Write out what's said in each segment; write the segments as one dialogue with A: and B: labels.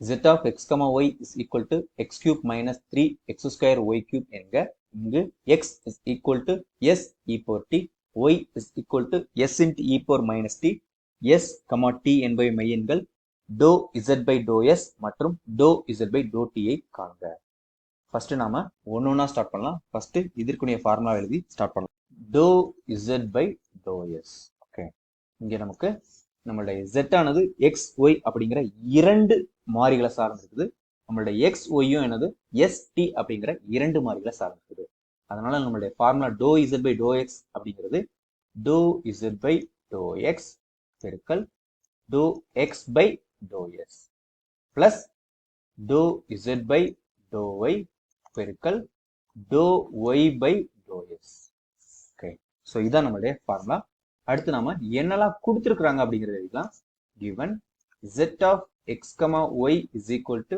A: z of x, y is equal to x cube minus 3 x square y cube என்க இங்கு x is equal to s e power t, y is equal to s into e power minus t, s, t என்பவை மையன்கள் dou z by dou s மற்றும் dou z by dou t ஐ காண்க first நாம ஒன்று ஒன்றா start பண்ணலாம் first இதற்குரிய formula எழுதி start பண்ணலாம் dou z by dou s okay இங்க நமக்கு நம்மளுடைய z ஆனது எக்ஸ் ஒய் அப்படிங்கிற இரண்டு மாறிகளை சார்ந்திருக்குது. நம்மளுடைய எக்ஸ் ஒய்யும் என்னது? எஸ்டி அப்படிங்கிற இரண்டு மாறிகளை சார்ந்திருக்குது. அதனால நம்மளுடைய formula doh z by doh x அப்படிங்கிறது doh z by doh x பெருக்கல் doh x by doh s plus doh z by doh y பெருக்கல் doh y by doh s okay so இதான் நம்மளுடைய ஃபார்முலா அடுத்து நாம என்னெல்லாம் கொடுத்துருக்குறாங்க அப்படிங்கிறது எழுதலாம் given z of x y y is equal to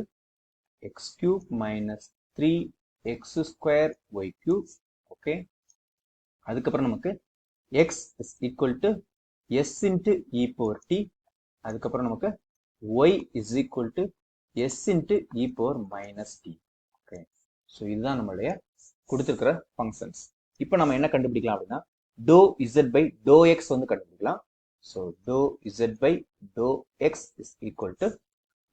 A: x cube minus 3x square y cube okay? அதுக்கப்புறம் நமக்கு x is equal to s into e power t அதுக்கப்புறம் நமக்கு y is equal to s into e power minus t okay? So இதுதான் நம்மளுடைய கொடுத்துருக்கிற functions இப்போ நம்ம என்ன கண்டுபிடிக்கலாம் அப்படின்னா doh z by doh x வந்து கண்டுபிடிக்கலாம். So doh z by doh x is equal to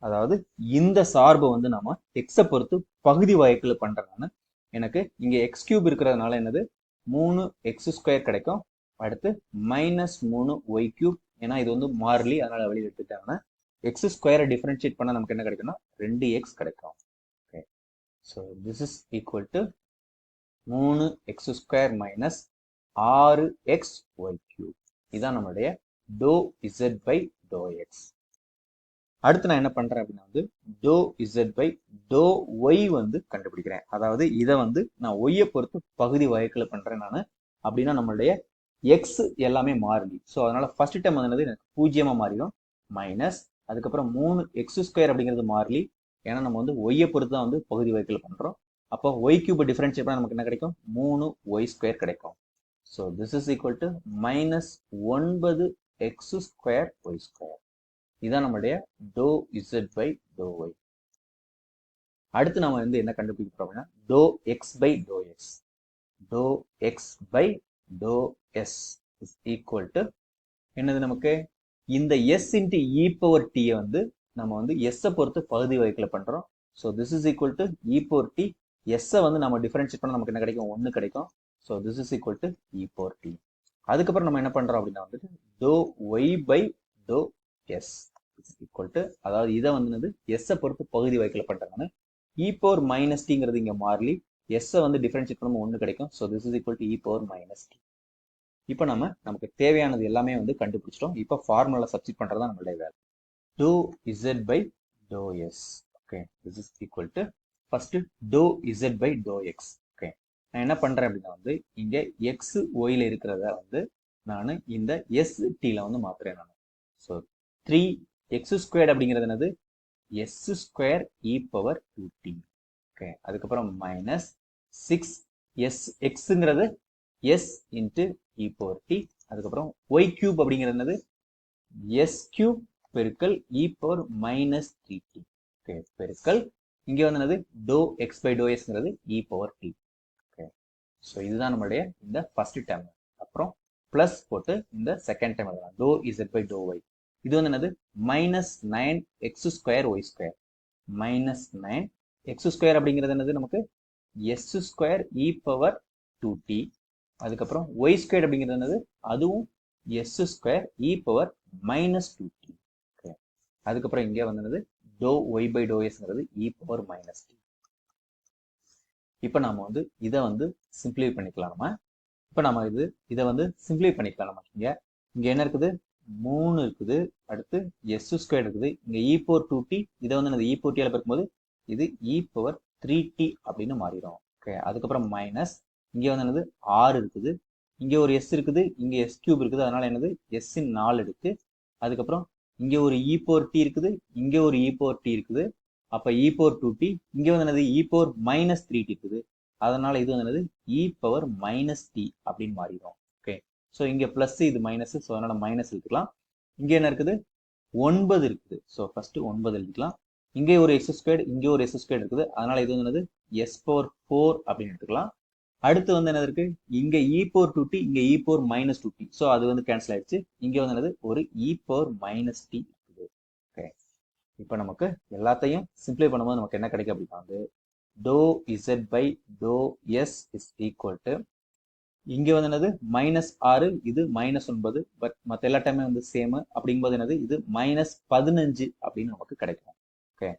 A: அதாவது இந்த சார்பை வந்து நாம எக்ஸை பொறுத்து பகுதி வாய்க்கில் பண்றதுனால எனக்கு இங்கே எக்ஸ் கியூப் இருக்கிறதுனால என்னது? மூணு எக்ஸ் ஸ்கொயர் கிடைக்கும். அடுத்து மைனஸ் மூணு ஒய் கியூப் ஏன்னா இது வந்து மாறிலி அதனால வெளியில் எடுத்துட்டாங்கன்னா எக்ஸ் ஸ்கொயரை டிஃபரன்ஷியேட் பண்ண நமக்கு என்ன கிடைக்கும்னா ரெண்டு எக்ஸ் கிடைக்கும். Okay so this is equal to மூணு எக்ஸ் ஸ்கொயர் மைனஸ் ஆறு எக்ஸ் ஒய் கியூப் இதுதான் நம்மளுடைய doh z by doh x அடுத்து நான் என்ன பண்றேன் அப்படின்னா வந்து doh z by doh y வந்து கண்டுபிடிக்கிறேன். அதாவது இதை வந்து நான் ஒய்யை பொறுத்து பகுதி வகைகளை பண்றேன் நான். அப்படின்னா நம்மளுடைய எக்ஸ் எல்லாமே மாறிலி ஸோ அதனால ஃபர்ஸ்ட் டைம் வந்து எனக்கு பூஜ்ஜியமா மாறிடும். மைனஸ் அதுக்கப்புறம் மூணு எக்ஸ் ஸ்கொயர் அப்படிங்கிறது மாறிலி ஏன்னா நம்ம வந்து ஒய்யை பொறுத்து தான் வந்து பகுதி வகைகள் பண்றோம். அப்போ ஒய் கியூப் டிஃபரன்ஷியேட் நமக்கு என்ன கிடைக்கும்? மூணு ஒய் ஸ்கொயர் கிடைக்கும். So this is equal to minus ஒன்பது எக்ஸ் ஸ்கொயர் ஒய் ஸ்கொயர் இதுதான் நம்முடைய do z by do y அடுத்து நம்ம வந்து என்ன கண்டுபிடிக்க போறோம் அப்படின்னா do x by do x do x by do s is equal to என்னது நமக்கு? இந்த எஸ் இன்ட்டு இ பவர் டியை வந்து நம்ம வந்து எஸ்ஸை பொறுத்து பகுதி வகைகளை பண்ணுறோம் so this is equal to e power t எஸ்ஸை வந்து நம்ம டிஃபரன்ஷியேட் பண்ண நமக்கு என்ன கிடைக்கும்? ஒன்று கிடைக்கும். So this is equal to e power t அதுக்கப்புறம் நம்ம என்ன பண்றோம் அப்படின்னா வந்துட்டு doh y by doh s equal to அதாவது இதை வந்து எஸ்ஸை பொறுத்து பகுதி வகைகளை பண்றாங்கன்னு இ e பவர் மைனஸ் டிங்கிறது இங்க மாறலி எஸ்ஸை வந்து டிஃபரன்ஷியேட் பண்ணும்போது ஒன்று கிடைக்கும். So this is equal to e power minus t இப்போ நம்ம நமக்கு தேவையானது எல்லாமே வந்து கண்டுபிடிச்சிட்டோம். இப்போ ஃபார்முலா சப்ஸ்டிட் பண்றது தான் நம்மளுடைய வேலை. Doh z by doh s okay this is equal to first doh z by doh x நான் என்ன பண்ணுறேன் அப்படின்னா வந்து இங்கே எக்ஸ் ஒயில் இருக்கிறத வந்து நான் இந்த எஸ் டியில் வந்து மாற்றுறேன் நான். ஸோ த்ரீ எக்ஸ் ஸ்கொயர் அப்படிங்கிறது என்னது? S square e power two t okay அதுக்கப்புறம் minus six s எக்ஸுங்கிறது s into e power t அதுக்கப்புறம் ஒய் கியூப் அப்படிங்கிறது என்னது? எஸ் கியூப் பெருக்கல் e power minus three t okay பெருக்கல் இங்கே வந்து என்னது? டோ எக்ஸ் பை டோ எஸ்ங்கிறது இ பவர் டி ஸோ இதுதான் நம்மளுடைய இந்த ஃபர்ஸ்ட் டேர்ம் அப்புறம் ப்ளஸ் போட்டு இந்த செகண்ட் டைம் எழுதலாம். Doh z by doh y இது வந்து என்னது? Minus nine x square y square minus nine x square அப்படிங்கிறது என்னது நமக்கு? S square e power two t அதுக்கப்புறம் ஒய் ஸ்கொயர் அப்படிங்கிறது என்னது? அதுவும் s square e power minus two t அதுக்கப்புறம் இங்கே வந்து என்னது? டோ ஒய் பை டோ எஸ்ங்கிறது இ பவர் மைனஸ் டி இப்போ நம்ம வந்து இதை வந்து சிம்பிளை பண்ணிக்கலாம் நம்ம. இப்போ நம்ம இது இதை வந்து சிம்பிளை பண்ணிக்கலாம் நம்ம. இங்கே இங்கே என்ன இருக்குது? மூணு இருக்குது. அடுத்து எஸ் ஸ்கொயர் இருக்குது. இங்கே இ பவர் டூ டி இதை வந்து அந்த இ பவர் டியால் பார்க்கும்போது இது இ பவர் த்ரீ டி அப்படின்னு மாறிடும். ஓகே அதுக்கப்புறம் மைனஸ் இங்கே வந்து என்னது? ஆறு இருக்குது. இங்கே ஒரு எஸ் இருக்குது. இங்கே எஸ் கியூப் இருக்குது. அதனால என்னது? எஸ்ஸின் நாலு இருக்கு. அதுக்கப்புறம் இங்கே ஒரு இ பவர் டி இருக்குது. இங்கே ஒரு இ பவர் டி இருக்குது. அப்போ e e power two t இங்கே வந்து என்னது? E power minus three t இருக்குது. அதனால இது வந்து என்னது? இ பவர் மைனஸ் டி அப்படின்னு மாறிடும். ஓகே ஸோ இங்கே ப்ளஸ் இது மைனஸ் ஸோ அதனால மைனஸ் எடுத்துக்கலாம். இங்கே என்ன இருக்குது? ஒன்பது இருக்குது. ஸோ ஃபர்ஸ்ட் ஒன்பது எழுதிக்கலாம் இங்கே ஒரு எஸ் ஸ்கொயர்டு இங்கே ஒரு எஸ் ஸ்கொயர் இருக்குது. அதனால இது வந்து என்னது? எஸ் பவர் ஃபோர் அப்படின்னு எடுத்துக்கலாம். அடுத்து வந்து என்னது இருக்கு? இங்க இ போர் டூ டி இங்க e power minus two t so அது வந்து கேன்சல் ஆயிடுச்சு. இங்க வந்து என்னது? ஒரு இ பவர் மைனஸ் டி இப்போ நமக்கு எல்லாத்தையும் சிம்பிளை பண்ணும்போது நமக்கு என்ன கிடைக்கும் அப்படின்னா வந்து doh z by doh s is equal to இங்கே வந்து என்னது? மைனஸ் ஆறு இது மைனஸ் ஒன்பது பட் மற்ற எல்லா டைமே வந்து சேமு அப்படிங்கும்போது என்னது? இது மைனஸ் பதினஞ்சு அப்படின்னு நமக்கு கிடைக்கும். ஓகே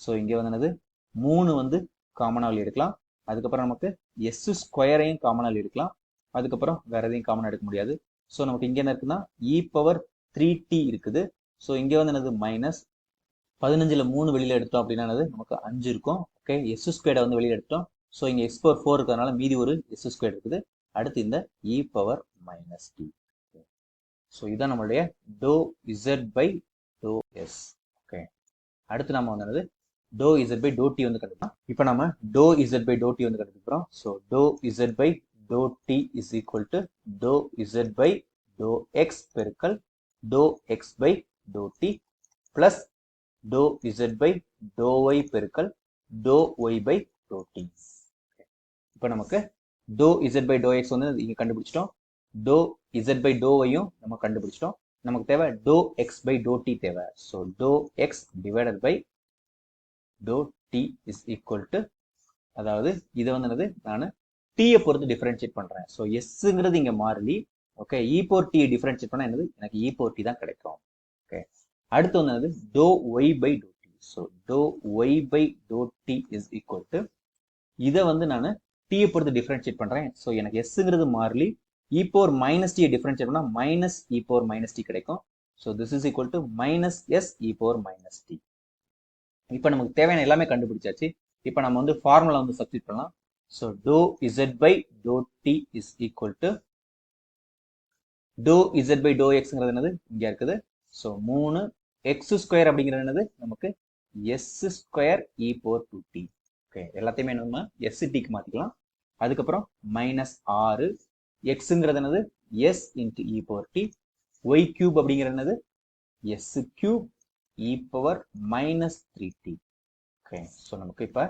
A: ஸோ இங்கே வந்து என்னது? மூணு வந்து காமனாக எடுக்கலாம் அதுக்கப்புறம் நமக்கு எஸ் ஸ்கொயரையும் காமனாக எடுக்கலாம் அதுக்கப்புறம் வேற எதையும் காமனாக எடுக்க முடியாது. ஸோ நமக்கு இங்கே என்ன இருக்குன்னா இ பவர் த்ரீ டி இருக்குது. ஸோ இங்கே வந்து என்னது? மைனஸ் பதினஞ்சில் மூணு வெளியில் எடுத்தோம் அப்படின்னா நமக்கு அஞ்சு இருக்கும். ஓகே எஸ் ஸ்கொயர்டை வந்து வெளியில் எடுத்தோம். ஸோ இங்கே எக்ஸ் பவர் ஃபோர் இருக்கிறதுனால மீதி ஒரு எஸ் ஸ்கொயர் இருக்குது. அடுத்து இந்த e power minus t so இதுதான் நம்மளுடைய doh z by doh s okay அடுத்து நம்ம வந்து என்னது? Doh z by doh t வந்து கண்டுக்கலாம் இப்போ நம்ம doh z by doh t வந்து கண்டுக்கிறோம் so doh z by doh t is equal to doh z by doh x பெருக்கல் doh x by doh t plus doh z by doh y பெருக்கல் doh y by doh t இப்போ நமக்கு do z by do x வந்து இங்கே கண்டுபிடிச்சிட்டோம். To z by to ஒய்யும் நம்ம கண்டுபிடிச்சிட்டோம். நமக்கு தேவை doh x by doh t தேவை. So doh x divided by doh t is equal to அதாவது இதை வந்து என்னது? நான் டீயை பொறுத்து டிஃபரன்ஷியேட் பண்ணுறேன் ஸோ எஸ்ஸுங்கிறது இங்கே மாறிலி. Okay e e power t differentiate பண்ணால் என்னது? எனக்கு இ போர் டி தான் கிடைக்கும். ஓகே அடுத்து வந்து என்னது? Doh y by doh t so doh y by doh t is equal to இதை வந்து நான் டீயை பொறுத்து டிஃபரன்ஷியேட் பண்ணுறேன் ஸோ எனக்கு எஸ்ங்கிறது மாறிலி இ போர் மைனஸ் டியை டிஃபரன்ஷியேட் பண்ணால் minus e power minus t கிடைக்கும். So this is equal to minus s e power minus t இப்போ நமக்கு தேவையான எல்லாமே கண்டுபிடிச்சாச்சு. இப்போ நம்ம வந்து ஃபார்முலா வந்து சப்ஜெக்ட் பண்ணலாம். So doh z by doh t is equal to doh z by doh எக்ஸ்ங்கிறது என்னது? இங்கே இருக்குது. ஸோ மூணு எக்ஸ் ஸ்கொயர் அப்படிங்கிறது என்னது? நமக்கு s square e power two t okay எல்லாத்தையுமே நம்ம எஸ் டிக்கு மாற்றிக்கலாம் அதுக்கப்புறம் மைனஸ் ஆறு எக்ஸுங்கிறது என்னது? S into e power t y cube அப்படிங்கிறது என்னது? S cube e power minus three t okay so நமக்கு இப்போ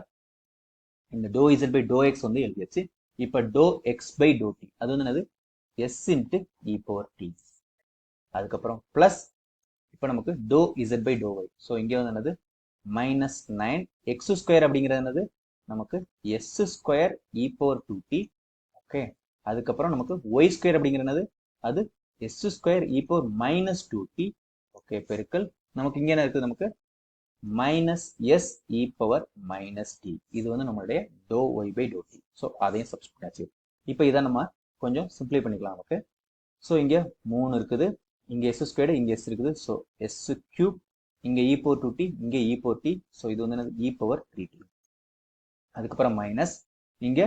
A: இந்த doh z by doh x வந்து எழுதியாச்சு. இப்போ doh x by doh t அது வந்து என்னது? S into e power t அதுக்கப்புறம் ப்ளஸ் இப்போ நமக்கு doh z by doh y so இங்கே வந்து என்னது? மைனஸ் நைன் எக்ஸ் ஸ்கொயர் அப்படிங்கிறது என்னது? நமக்கு s square e power two t okay அதுக்கப்புறம் நமக்கு ஒய் ஸ்கொயர் அப்படிங்கிறது அது s square e power minus two t okay பெருக்கல். நமக்கு இங்கே என்ன இருக்குது நமக்கு? Minus s e power minus t இது வந்து நம்மளுடைய doh y by doh t so அதையும் சப்ஸ்ட் ஆச்சு. இப்போ இதை நம்ம கொஞ்சம் சிம்பிளை பண்ணிக்கலாம் நமக்கு. ஸோ இங்கே மூணு இருக்குது. இங்கே எஸ் ஸ்கொயர்டு இங்கே எஸ் இருக்குது. ஸோ எஸ் கியூப் இங்கே இ போர் டூ டி இங்கே இ போர் டி ஸோ இது வந்து என்னது? இ பவர் த்ரீ டி அதுக்கப்புறம் மைனஸ் இங்கே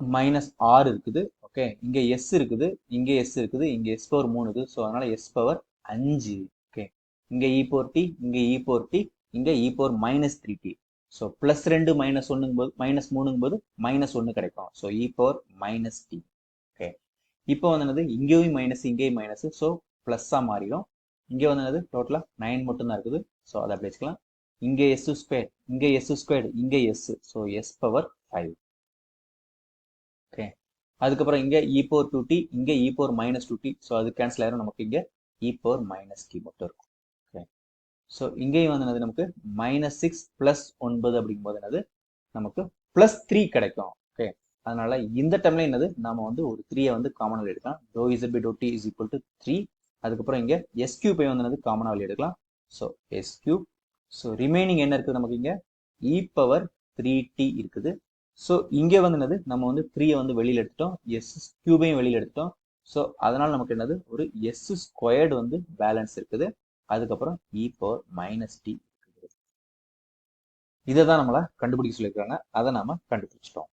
A: மைனஸ் ஆறு இருக்குது. ஓகே இங்கே எஸ் இருக்குது இங்கே எஸ் இருக்குது இங்கே எஸ் பவர் மூணு இருக்குது. ஸோ அதனால எஸ் பவர் அஞ்சு. ஓகே இங்கே இ போர் டி இங்கே இ போர் டி இங்கே e power minus three t so plus ரெண்டு மைனஸ் ஒன்றுங்கும் போது மைனஸ் மூணுங்கும் போது மைனஸ் ஒன்று கிடைக்கும். So e power minus t இப்போ வந்து என்னது? இங்கேயும் மைனஸ் இங்கேயும் மைனஸ் ஸோ ப்ளஸ்ஸாக மாறிடும். இங்கே வந்து என்னது? டோட்டலாக நைன் மட்டும்தான் இருக்குது. ஸோ அதை அப்படி வச்சுக்கலாம். இங்கே எஸ் ஸ்கொயர் இங்கே எஸ் ஸ்கொயர் இங்கே s so s power five okay அதுக்கப்புறம் இங்கே இ போர் டூ டி இங்கே e power minus two t so அது கேன்சல் ஆயிரும். நமக்கு இங்கே இ பவர் மைனஸ் டி மட்டும் இருக்கும். ஓகே ஸோ இங்கேயும் வந்து என்னது? நமக்கு மைனஸ் சிக்ஸ் ப்ளஸ் ஒன்பது அப்படிங்கும்போது என்னது? நமக்கு ப்ளஸ் த்ரீ கிடைக்கும். அதனால இந்த டைம்ல என்னது? நாம வந்து ஒரு த்ரீயை வந்து காமனாக எடுக்கலாம். Doh z by doh t is equal to three அதுக்கப்புறம் இங்கே எஸ் கியூபை வந்து என்னது? காமனாக வெளியே எடுக்கலாம். ஸோ எஸ் ஸோ ரிமைனிங் என்ன இருக்குது நமக்கு இங்கே? இ பவர் த்ரீ டி இருக்குது. ஸோ இங்கே வந்து என்னது? நம்ம வந்து த்ரீயை வந்து வெளியில் எடுத்துட்டோம். எஸ் கியூபையும் வெளியில் எடுத்துட்டோம். ஸோ அதனால நமக்கு என்னது? ஒரு எஸ் ஸ்கொயர்டு வந்து பேலன்ஸ் இருக்குது. அதுக்கப்புறம் இ பவர் மைனஸ் டி இருக்குது. இதை தான் நம்மளை கண்டுபிடிக்க சொல்லியிருக்காங்க. அதை நாம கண்டுபிடிச்சிட்டோம்.